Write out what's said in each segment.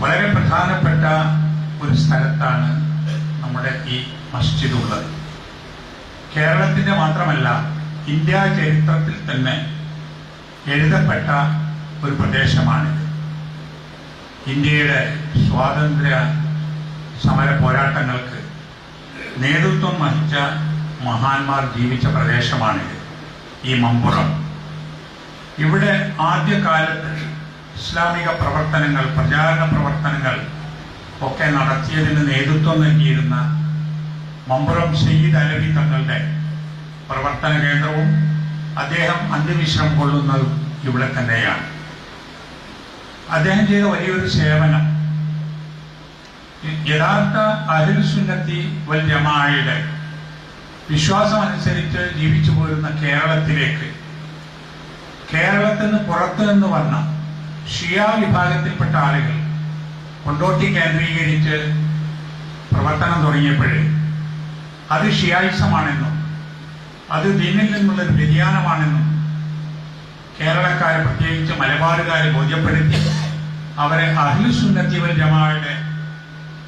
വളരെ പ്രധാനപ്പെട്ട ഒരു സ്ഥലത്താണ് നമ്മുടെ ഈ മസ്ജിദ് ഉള്ളത് കേരളത്തിന്റെ മാത്രമല്ല ഇന്ത്യ ചരിത്രത്തിൽ തന്നെ എഴുതപ്പെട്ട ഒരു പ്രദേശമാണിത്. ഇന്ത്യയുടെ സ്വാതന്ത്ര്യ സമര പോരാട്ടങ്ങൾക്ക് നേതൃത്വം വഹിച്ച മഹാന്മാർ ജീവിച്ച പ്രദേശമാണിത്. ഈ മമ്പുറം. ഇവിടെ ആദ്യകാലത്ത് ഇസ്ലാമിക പ്രവർത്തനങ്ങൾ പ്രചാരണ പ്രവർത്തനങ്ങൾ ഒക്കെ നടത്തിയതിന് നേതൃത്വം നൽകിയിരുന്ന മമ്പുറം സയ്യിദ് അലവി തങ്ങളുടെ പ്രവർത്തന കേന്ദ്രവും അദ്ദേഹം അന്ത്യവിശ്രം കൊള്ളുന്നതും ഇവിടെ തന്നെയാണ്. അദ്ദേഹം ചെയ്ത വലിയൊരു സേവനം യഥാർത്ഥ അഹിൽസുന്നത്തി വൽ ജമായയുടെ വിശ്വാസം അനുസരിച്ച് ജീവിച്ചു പോരുന്ന കേരളത്തിലേക്ക് കേരളത്തിന് പുറത്തു നിന്ന് വന്ന ഷിയ വിഭാഗത്തിൽപ്പെട്ട ആളുകൾ കൊണ്ടോട്ടി കേന്ദ്രീകരിച്ച് പ്രവർത്തനം തുടങ്ങിയപ്പോഴേ അത് ഷിയായിസമാണെന്നും അത് ദീനിൽ നിന്നുള്ളൊരു വ്യതിയാനമാണെന്നും കേരളക്കാരെ പ്രത്യേകിച്ച് മലബാറുകാരെ ബോധ്യപ്പെടുത്തി. അവരെ അഹ്ലുസുന്നത്തി വൽ ജമാഅയുടെ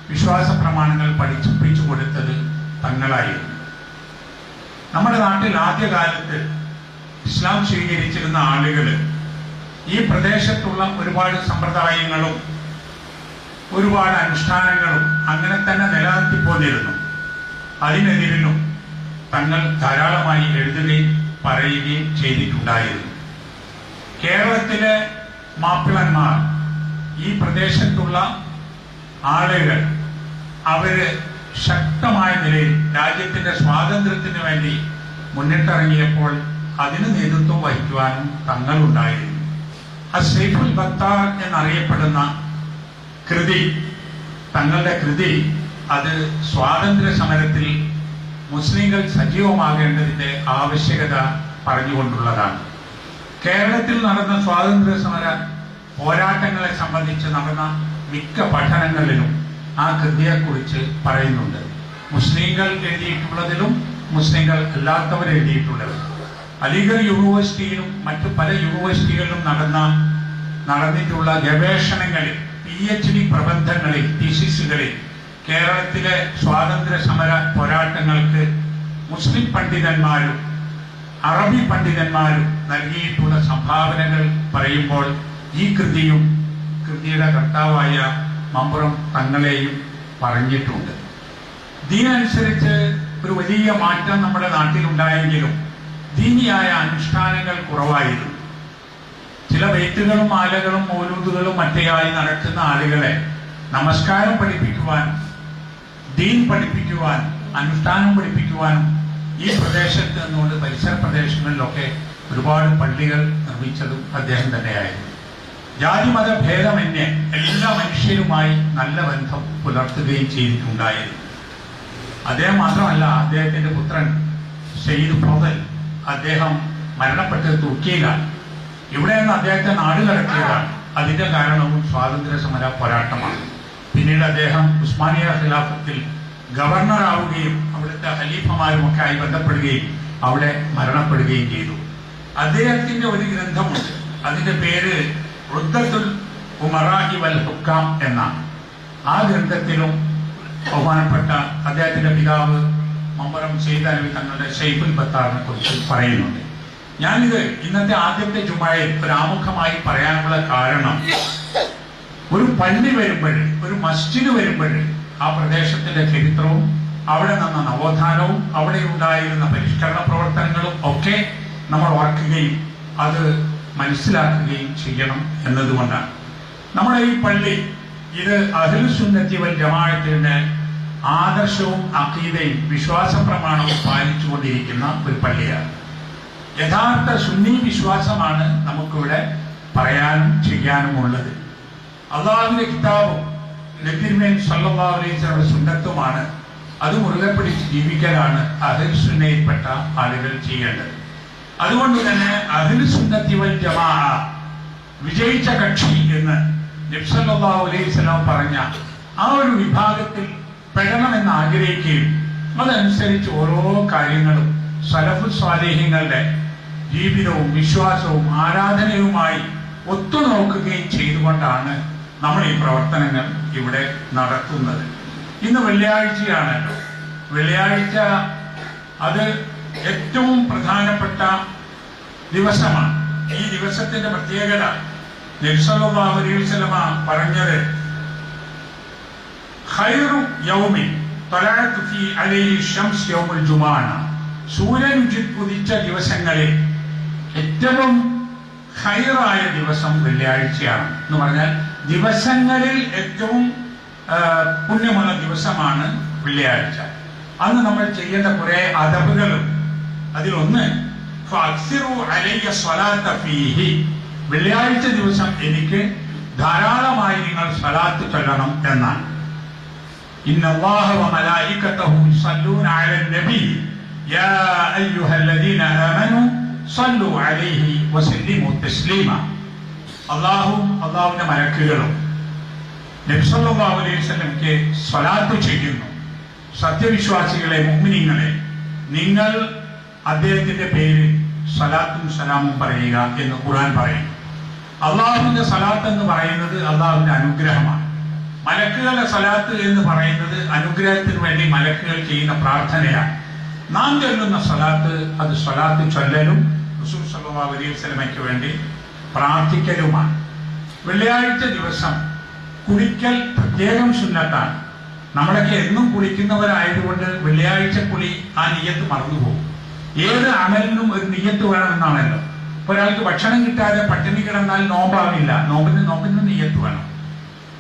വിശ്വാസ പ്രമാണങ്ങൾ പഠിപ്പിച്ചു കൊടുത്തത് തങ്ങളായിരുന്നു. നമ്മുടെ നാട്ടിൽ ആദ്യകാലത്ത് ഇസ്ലാം സ്വീകരിച്ചിരുന്ന ആളുകൾ ഈ പ്രദേശത്തുള്ള ഒരുപാട് സമ്പ്രദായങ്ങളും ഒരുപാട് അനുഷ്ഠാനങ്ങളും അങ്ങനെ തന്നെ നിലനിർത്തി പോന്നിരുന്നു. അതിനെതിരിലും തങ്ങൾ ധാരാളമായി എഴുതുകയും പറയുകയും ചെയ്തിട്ടുണ്ടായിരുന്നു. കേരളത്തിലെ മാപ്പിളന്മാർ ഈ പ്രദേശത്തുള്ള ആളുകൾ അവർ ശക്തമായ നിലയിൽ രാജ്യത്തിന്റെ സ്വാതന്ത്ര്യത്തിന് വേണ്ടി മുന്നിട്ടിറങ്ങിയപ്പോൾ അതിന് നേതൃത്വം വഹിക്കുവാനും തങ്ങളുണ്ടായിരുന്നു. അസൈഫുൽ ബത്താർ എന്നറിയപ്പെടുന്ന കൃതി തങ്ങളുടെ കൃതി അത് സ്വാതന്ത്ര്യ സമരത്തിൽ മുസ്ലിങ്ങൾ സജീവമാകേണ്ടതിന്റെ ആവശ്യകത പറഞ്ഞുകൊണ്ടുള്ളതാണ്. കേരളത്തിൽ നടന്ന സ്വാതന്ത്ര്യ സമര പോരാട്ടങ്ങളെ സംബന്ധിച്ച് നടന്ന മിക്ക പഠനങ്ങളിലും ആ കൃതിയെക്കുറിച്ച് പറയുന്നുണ്ട്. മുസ്ലിങ്ങൾ എഴുതിയിട്ടുള്ളതിലും മുസ്ലിങ്ങൾ അല്ലാത്തവർ അലിഗഡ് യൂണിവേഴ്സിറ്റിയിലും മറ്റു പല യൂണിവേഴ്സിറ്റികളിലും നടന്ന നടന്നിട്ടുള്ള ഗവേഷണങ്ങളിൽ പി എച്ച് ഡി പ്രബന്ധങ്ങളിൽ തിസിസുകളിൽ കേരളത്തിലെ സ്വാതന്ത്ര്യ സമര പോരാട്ടങ്ങൾക്ക് മുസ്ലിം പണ്ഡിതന്മാരും അറബി പണ്ഡിതന്മാരും നൽകിയിട്ടുള്ള സംഭാവനകൾ പറയുമ്പോൾ ഈ കൃതിയും കൃതിയുടെ കർത്താവായ മമ്പുറം തങ്ങളെയും പറഞ്ഞിട്ടുണ്ട്. ഇതിനനുസരിച്ച് ഒരു വലിയ മാറ്റം നമ്മുടെ നാട്ടിലുണ്ടായെങ്കിലും ദീനിയായ അനുഷ്ഠാനങ്ങൾ കുറവായിരുന്നു. ചില വെയ്ത്തുകളും മാലകളും മൗലൂദുകളും മറ്റേയായി നടത്തുന്ന ആളുകളെ നമസ്കാരം പഠിപ്പിക്കുവാനും ദീൻ പഠിപ്പിക്കുവാൻ അനുഷ്ഠാനം പഠിപ്പിക്കുവാനും ഈ പ്രദേശത്ത് നിന്നുകൊണ്ട് പരിസര പ്രദേശങ്ങളിലൊക്കെ ഒരുപാട് പള്ളികൾ നിർമ്മിച്ചതും അദ്ദേഹം തന്നെയായിരുന്നു. ജാതിമത ഭേദമന്യേ എല്ലാ മനുഷ്യരുമായി നല്ല ബന്ധം പുലർത്തുകയും ചെയ്തിട്ടുണ്ടായിരുന്നു. അദ്ദേഹം മാത്രമല്ല അദ്ദേഹത്തിന്റെ പുത്രൻ ഷെയ്ദ് ഫോദൽ അദ്ദേഹം മരണപ്പെട്ടത് തുർക്കിയിലാണ്. ഇവിടെ നിന്ന് അദ്ദേഹത്തെ നാട് കടത്തിയതാണ്. അതിന്റെ കാരണവും സ്വാതന്ത്ര്യ സമര പോരാട്ടമാണ്. പിന്നീട് അദ്ദേഹം ഉസ്മാനിയ ഖിലാഫത്തിൽ ഗവർണർ ആവുകയും അവിടുത്തെ ഖലീഫമാരുമൊക്കെ ആയി ബന്ധപ്പെടുകയും അവിടെ മരണപ്പെടുകയും ചെയ്തു. അദ്ദേഹത്തിന്റെ ഒരു ഗ്രന്ഥമുണ്ട്. അതിന്റെ പേര് റുദ്ദത്തുൽ ഉമറാഹി വൽ ഹുക്കാം എന്നാണ്. ആ ഗ്രന്ഥത്തിലും ബഹുമാനപ്പെട്ട അദ്ദേഹത്തിന്റെ പിതാവ് മമ്പറം ചെയ്താലും തങ്ങളുടെ ഷെയ്ഫുൽ ബത്താറിനെ കുറിച്ച് പറയുന്നുണ്ട്. ഞാനിത് ഇന്നത്തെ ആദ്യത്തെ ജുമഴയിൽ ഒരു ആമുഖമായി പറയാനുള്ള കാരണം ഒരു പള്ളി വരുമ്പോൾ ഒരു മസ്ജിദ് വരുമ്പോൾ ആ പ്രദേശത്തിന്റെ ചരിത്രവും അവിടെ നിന്ന നവോത്ഥാനവും അവിടെ ഉണ്ടായിരുന്ന പരിഷ്കരണ പ്രവർത്തനങ്ങളും ഒക്കെ നമ്മൾ ഓർക്കുകയും അത് മനസ്സിലാക്കുകയും ചെയ്യണം എന്നതുകൊണ്ടാണ്. നമ്മുടെ ഈ പള്ളി ഇത് അഹിൽസുന്നത്തി വൽ ജമാഅത്തിന്റെ ആദർശവും അഖീദയും വിശ്വാസ പ്രമാണവും പാലിച്ചുകൊണ്ടിരിക്കുന്ന ഒരു പള്ളിയാണ്. യഥാർത്ഥ സുന്നി വിശ്വാസമാണ് നമുക്കിവിടെ പറയാനും ചെയ്യാനും ഉള്ളത് അള്ളാഹുവിന്റെ കിതാബും നബിമേൻ സല്ലാ സുന്നത്തുമാണ്. അത് മുറുകെ പിടിച്ച് ജീവിക്കലാണ് അഹിൽ സുന്നയിൽപ്പെട്ട ആളുകൾ ചെയ്യേണ്ടത്. അതുകൊണ്ട് തന്നെ അഹിൽ സുന്നത്തി വൽ ജമാ വിജയിച്ച കക്ഷി എന്ന് നബ്സല്ലാ അലൈഹി പറഞ്ഞ ആ ഒരു വിഭാഗത്തിൽ പെടണമെന്ന് ആഗ്രഹിക്കുകയും അതനുസരിച്ച് ഓരോ കാര്യങ്ങളും സലഫു സ്വാദേഹ്യങ്ങളുടെ ജീവിതവും വിശ്വാസവും ആരാധനയുമായി ഒത്തുനോക്കുകയും ചെയ്തുകൊണ്ടാണ് നമ്മൾ ഈ പ്രവർത്തനങ്ങൾ ഇവിടെ നടത്തുന്നത്. ഇന്ന് വെള്ളിയാഴ്ചയാണല്ലോ വെള്ളിയാഴ്ച അത് ഏറ്റവും പ്രധാനപ്പെട്ട ദിവസമാണ്. ഈ ദിവസത്തിന്റെ പ്രത്യേകത വസല്ലമ പറഞ്ഞത് ഖൈറു യൗമി യൗമുൽ സൂര്യൻ ഉദിച്ച ദിവസങ്ങളിൽ ഏറ്റവും ഹൈറായ ദിവസം വെള്ളിയാഴ്ചയാണ് എന്ന് പറഞ്ഞാൽ ദിവസങ്ങളിൽ ഏറ്റവും ആ, പുണ്യമുള്ള ദിവസമാണ് വെള്ളിയാഴ്ച അന്ന് നമ്മൾ ചെയ്യേണ്ട കുറെ അതവുകളും അതിലൊന്ന് ഫഅക്സിറു അലയ്യ സ്വലാത്ത ഫീഹി വെള്ളിയാഴ്ച ദിവസം എനിക്ക് ധാരാളമായി നിങ്ങൾ സ്വലാത്ത് ചൊല്ലണം എന്നാണ് إن الله وملائكته يصلون على النبي يا أيها الذين آمنوا സല്ലു അലൈഹി വസല്ലിമു തസ്ലീമ. അള്ളാഹും അള്ളാഹുവിന്റെ മലക്കുകളും അലൈഹി അലൈവല്ലംക്ക് സ്വലാത്ത് ചെയ്യുന്നു. സത്യവിശ്വാസികളെ മുഹ്മിനിങ്ങളെ നിങ്ങൾ അദ്ദേഹത്തിന്റെ പേരിൽ സലാത്തും സലാമും പറയുക എന്ന് ഖുർആൻ പറയും അള്ളാഹുവിന്റെ സലാത്ത് എന്ന് പറയുന്നത് അള്ളാഹുവിന്റെ അനുഗ്രഹമാണ്. മലക്കുകളുടെ സലാത്ത് എന്ന് പറയുന്നത് അനുഗ്രഹത്തിന് വേണ്ടി മലക്കുകൾ ചെയ്യുന്ന പ്രാർത്ഥനയാണ്. നാം ചൊല്ലുന്ന സലാത്ത് അത് സലാത്ത് ചൊല്ലലും റസൂൽ വേണ്ടി പ്രാർത്ഥിക്കലുമാണ്. വെള്ളിയാഴ്ച ദിവസം കുളിക്കൽ പ്രത്യേകം സുന്നത്താണ്. നമ്മളൊക്കെ എന്നും കുളിക്കുന്നവരായതുകൊണ്ട് വെള്ളിയാഴ്ച കുളി ആ നീയത്ത് മറന്നുപോകും. ഏത് അമലിനും ഒരു നീയത്ത് വേണമെന്നാണല്ലോ ഒരാൾക്ക് ഭക്ഷണം കിട്ടാതെ പട്ടിണി കിടന്നാൽ നോമ്പാവില്ല. നോമ്പിന് നോമ്പിന് നീയത്ത് വേണം.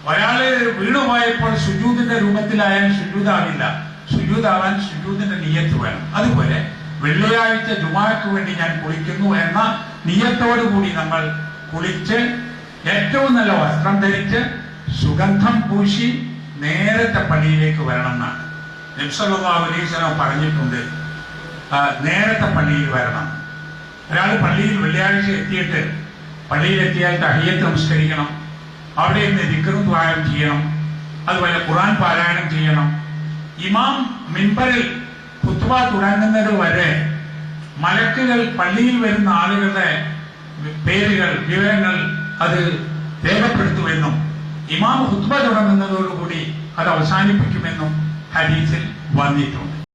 ഒരാൾ വീണുപോയപ്പോൾ സുജൂദിന്റെ രൂപത്തിലായാൽ സുജൂതാവില്ല. സുജൂതാവാൻ സുജൂദിന്റെ നീയത്ത് വേണം. അതുപോലെ വെള്ളിയാഴ്ച ജുമാക്ക് വേണ്ടി ഞാൻ കുളിക്കുന്നു എന്ന നിയത്തോടു കൂടി നമ്മൾ കുളിച്ച് ഏറ്റവും നല്ല വസ്ത്രം ധരിച്ച് സുഗന്ധം പൂശി നേരത്തെ പള്ളിയിലേക്ക് വരണം എന്നാണ്. സ്വലാം പറഞ്ഞിട്ടുണ്ട് നേരത്തെ പള്ളിയിൽ വരണം. ഒരാൾ പള്ളിയിൽ വെള്ളിയാഴ്ച എത്തിയിട്ട് പള്ളിയിൽ എത്തിയാൽ തഹിയത്ത് നമസ്കരിക്കണം അവിടെ നിന്ന് ദിക്കറും ദ്വാരം ചെയ്യണം അതുപോലെ ഖുറാൻ പാരായണം ചെയ്യണം. ഇമാം മിമ്പറിൽ കുത്തുബ തുടങ്ങുന്നത് വരെ മലക്കുകൾ പള്ളിയിൽ വരുന്ന ആളുകളുടെ പേരുകൾ വിവരങ്ങൾ അത് രേഖപ്പെടുത്തുമെന്നും ഇമാം ഹുത്ബ തുടങ്ങുന്നതോടുകൂടി അത് അവസാനിപ്പിക്കുമെന്നും ഹരീസിൽ വന്നിട്ടുണ്ട്.